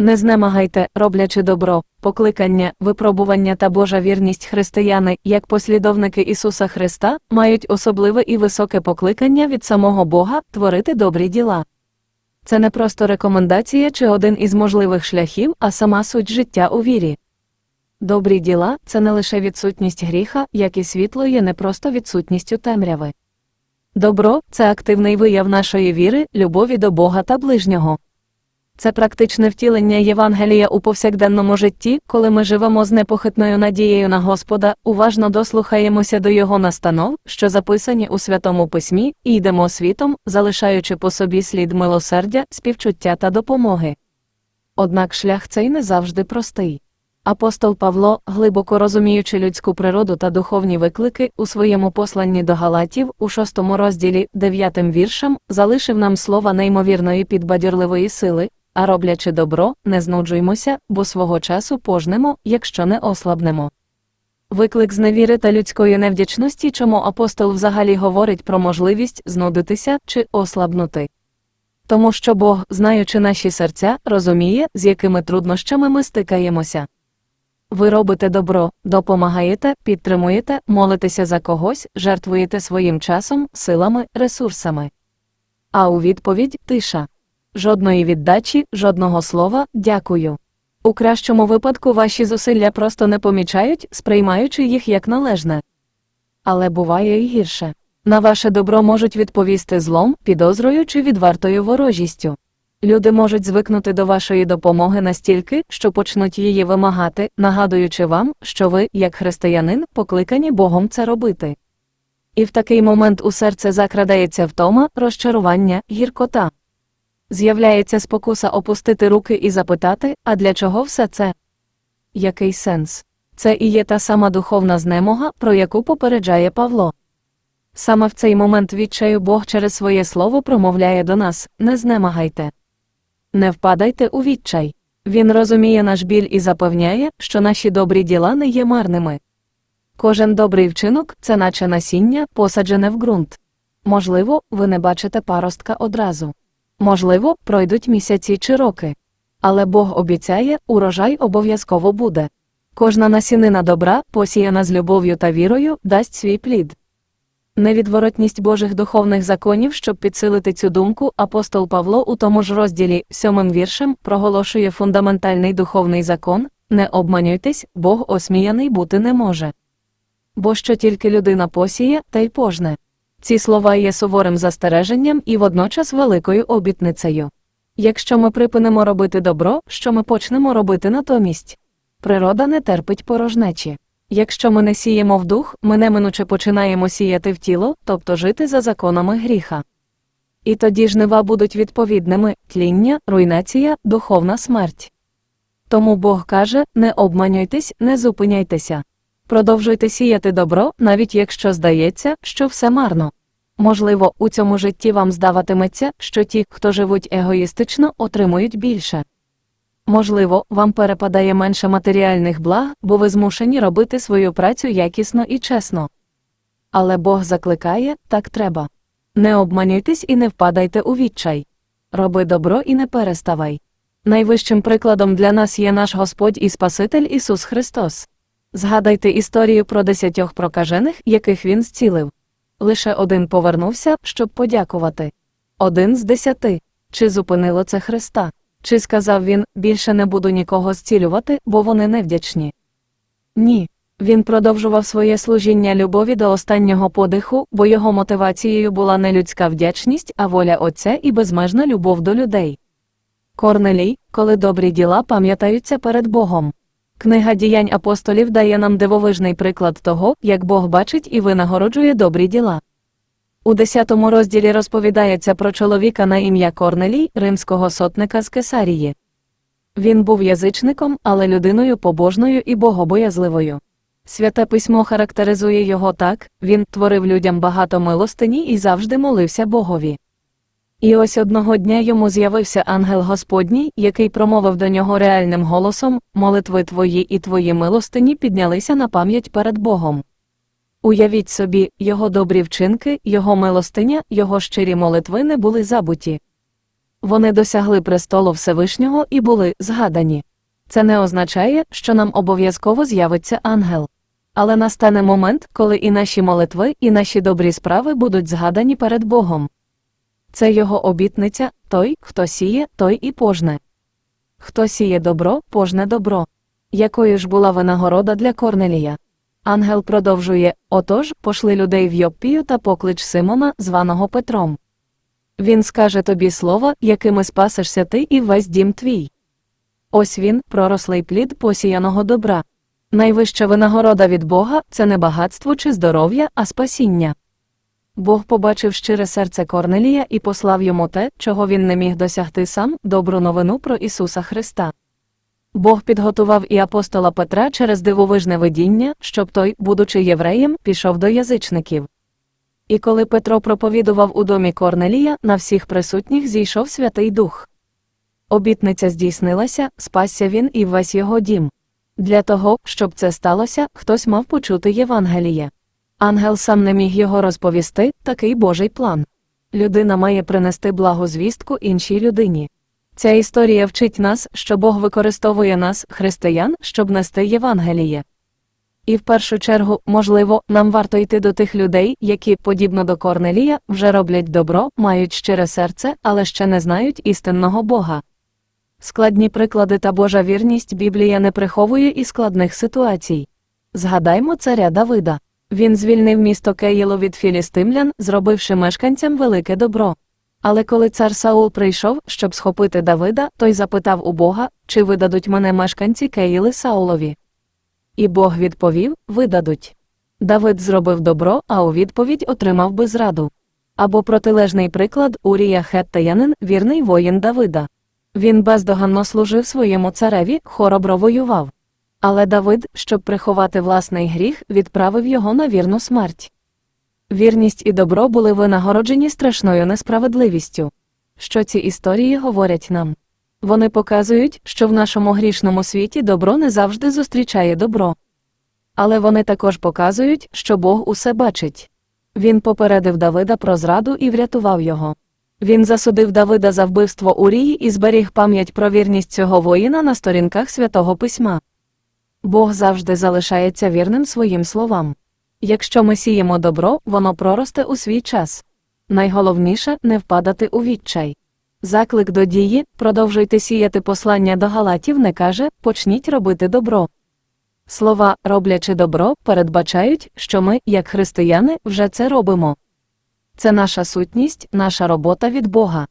Не знемагайте, роблячи добро, покликання, випробування та Божа вірність християни, як послідовники Ісуса Христа, мають особливе і високе покликання від самого Бога творити добрі діла. Це не просто рекомендація чи один із можливих шляхів, а сама суть життя у вірі. Добрі діла це не лише відсутність гріха, як і світло є не просто відсутністю темряви. Добро це активний вияв нашої віри, любові до Бога та ближнього. Це практичне втілення Євангелія у повсякденному житті, коли ми живемо з непохитною надією на Господа, уважно дослухаємося до Його настанов, що записані у Святому Письмі, і йдемо світом, залишаючи по собі слід милосердя, співчуття та допомоги. Однак шлях цей не завжди простий. Апостол Павло, глибоко розуміючи людську природу та духовні виклики, у своєму посланні до Галатів, у шостому розділі, дев'ятим віршем, залишив нам слова неймовірної підбадьорливої сили, а роблячи добро, не знуджуймося, бо свого часу пожнемо, якщо не ослабнемо. Виклик зневіри та людської невдячності, чому апостол взагалі говорить про можливість знудитися чи ослабнути. Тому що Бог, знаючи наші серця, розуміє, з якими труднощами ми стикаємося. Ви робите добро, допомагаєте, підтримуєте, молитеся за когось, жертвуєте своїм часом, силами, ресурсами. А у відповідь тиша. Жодної віддачі, жодного слова дякую. У кращому випадку ваші зусилля просто не помічають, сприймаючи їх як належне. Але буває і гірше. На ваше добро можуть відповісти злом, підозрою чи відвертою ворожістю. Люди можуть звикнути до вашої допомоги настільки, що почнуть її вимагати, нагадуючи вам, що ви, як християнин, покликані Богом це робити. І в такий момент у серце закрадається втома, розчарування, гіркота. З'являється спокуса опустити руки і запитати, а для чого все це? Який сенс? Це і є та сама духовна знемога, про яку попереджає Павло. Саме в цей момент відчаю Бог через своє слово промовляє до нас не знемагайте. Не впадайте у відчай. Він розуміє наш біль і запевняє, що наші добрі діла не є марними. Кожен добрий вчинок це наче насіння, посаджене в ґрунт. Можливо, ви не бачите паростка одразу. Можливо, пройдуть місяці чи роки. Але Бог обіцяє, урожай обов'язково буде. Кожна насінина добра, посіяна з любов'ю та вірою, дасть свій плід. Невідворотність Божих духовних законів, щоб підсилити цю думку, апостол Павло у тому ж розділі, сьомим віршем, проголошує фундаментальний духовний закон не обманюйтесь, Бог осміяний бути не може. Бо що тільки людина посіє, та й пожне. Ці слова є суворим застереженням і водночас великою обітницею. Якщо ми припинимо робити добро, що ми почнемо робити натомість? Природа не терпить порожнечі. Якщо ми не сіємо в дух, ми неминуче починаємо сіяти в тіло, тобто жити за законами гріха. І тоді жнива будуть відповідними тління, руйнація, духовна смерть. Тому Бог каже не обманюйтесь, не зупиняйтеся. Продовжуйте сіяти добро, навіть якщо здається, що все марно. Можливо, у цьому житті вам здаватиметься, що ті, хто живуть егоїстично, отримують більше. Можливо, вам перепадає менше матеріальних благ, бо ви змушені робити свою працю якісно і чесно. Але Бог закликає так треба. Не обманюйтесь і не впадайте у відчай. Роби добро і не переставай. Найвищим прикладом для нас є наш Господь і Спаситель Ісус Христос. Згадайте історію про десятьох прокажених, яких він зцілив. Лише один повернувся, щоб подякувати. Один з десяти. Чи зупинило це Христа? Чи сказав він більше не буду нікого зцілювати, бо вони невдячні? Ні. Він продовжував своє служіння любові до останнього подиху, бо його мотивацією була не людська вдячність, а воля Отця і безмежна любов до людей. Корнелій, коли добрі діла пам'ятаються перед Богом. Книга діянь апостолів дає нам дивовижний приклад того, як Бог бачить і винагороджує добрі діла. У 10 розділі розповідається про чоловіка на ім'я Корнелій, римського сотника з Кесарії. Він був язичником, але людиною побожною і богобоязливою. Святе письмо характеризує його так він творив людям багато милостині і завжди молився Богові. І ось одного дня йому з'явився ангел Господній, який промовив до нього реальним голосом молитви твої і твої милостині піднялися на пам'ять перед Богом. Уявіть собі, його добрі вчинки, його милостиня, його щирі молитви не були забуті. вони досягли престолу Всевишнього і були згадані. Це не означає, що нам обов'язково з'явиться ангел. Але настане момент, коли і наші молитви, і наші добрі справи будуть згадані перед Богом. Це його обітниця той, хто сіє, той і пожне. Хто сіє добро, пожне добро. Якою ж була винагорода для Корнелія? Ангел продовжує Отож, пошли людей в Йоппію та поклич Симона, званого Петром. Він скаже тобі слово, якими спасешся ти і весь дім твій. Ось він, пророслий плід посіяного добра. Найвища винагорода від Бога це не багатство чи здоров'я, а спасіння. Бог побачив щире серце Корнелія і послав йому те, чого він не міг досягти сам, добру новину про Ісуса Христа. Бог підготував і апостола Петра через дивовижне видіння, щоб той, будучи євреєм, пішов до язичників. І коли Петро проповідував у домі Корнелія, на всіх присутніх зійшов Святий Дух. Обітниця здійснилася, спасся він і весь його дім. Для того, щоб це сталося, хтось мав почути Євангеліє. Ангел сам не міг його розповісти, такий Божий план. Людина має принести благу звістку іншій людині. Ця історія вчить нас, що Бог використовує нас, християн, щоб нести Євангеліє. І в першу чергу, можливо, нам варто йти до тих людей, які, подібно до Корнелія, вже роблять добро, мають щире серце, але ще не знають істинного Бога. Складні приклади та Божа вірність Біблія не приховує і складних ситуацій. Згадаймо царя Давида. Він звільнив місто Кеїло від філістимлян, зробивши мешканцям велике добро. Але коли цар Саул прийшов, щоб схопити Давида, той запитав у Бога, чи видадуть мене мешканці Кеїли Саулові. І Бог відповів видадуть. Давид зробив добро, а у відповідь отримав би зраду. Або протилежний приклад Урія Хеттаянин, вірний воїн Давида. Він бездоганно служив своєму цареві, хоробро воював. Але Давид, щоб приховати власний гріх, відправив його на вірну смерть. Вірність і добро були винагороджені страшною несправедливістю. Що ці історії говорять нам? Вони показують, що в нашому грішному світі добро не завжди зустрічає добро. Але вони також показують, що Бог усе бачить. Він попередив Давида про зраду і врятував його. Він засудив Давида за вбивство Урії і зберіг пам'ять про вірність цього воїна на сторінках святого письма. Бог завжди залишається вірним своїм словам. Якщо ми сіємо добро, воно проросте у свій час. Найголовніше не впадати у відчай. Заклик до дії, продовжуйте сіяти послання до галатів, не каже почніть робити добро. Слова, роблячи добро, передбачають, що ми, як християни, вже це робимо. Це наша сутність, наша робота від Бога.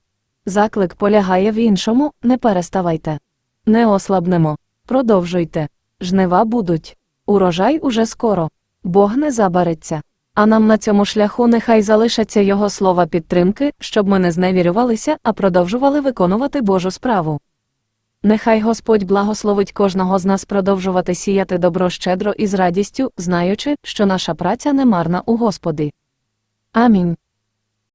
Заклик полягає в іншому, не переставайте. Не ослабнемо. Продовжуйте. Жнива будуть. Урожай уже скоро. Бог не забариться. А нам на цьому шляху нехай залишаться Його слова підтримки, щоб ми не зневірювалися, а продовжували виконувати Божу справу. Нехай Господь благословить кожного з нас продовжувати сіяти добро щедро і з радістю, знаючи, що наша праця не марна у Господі. Амінь.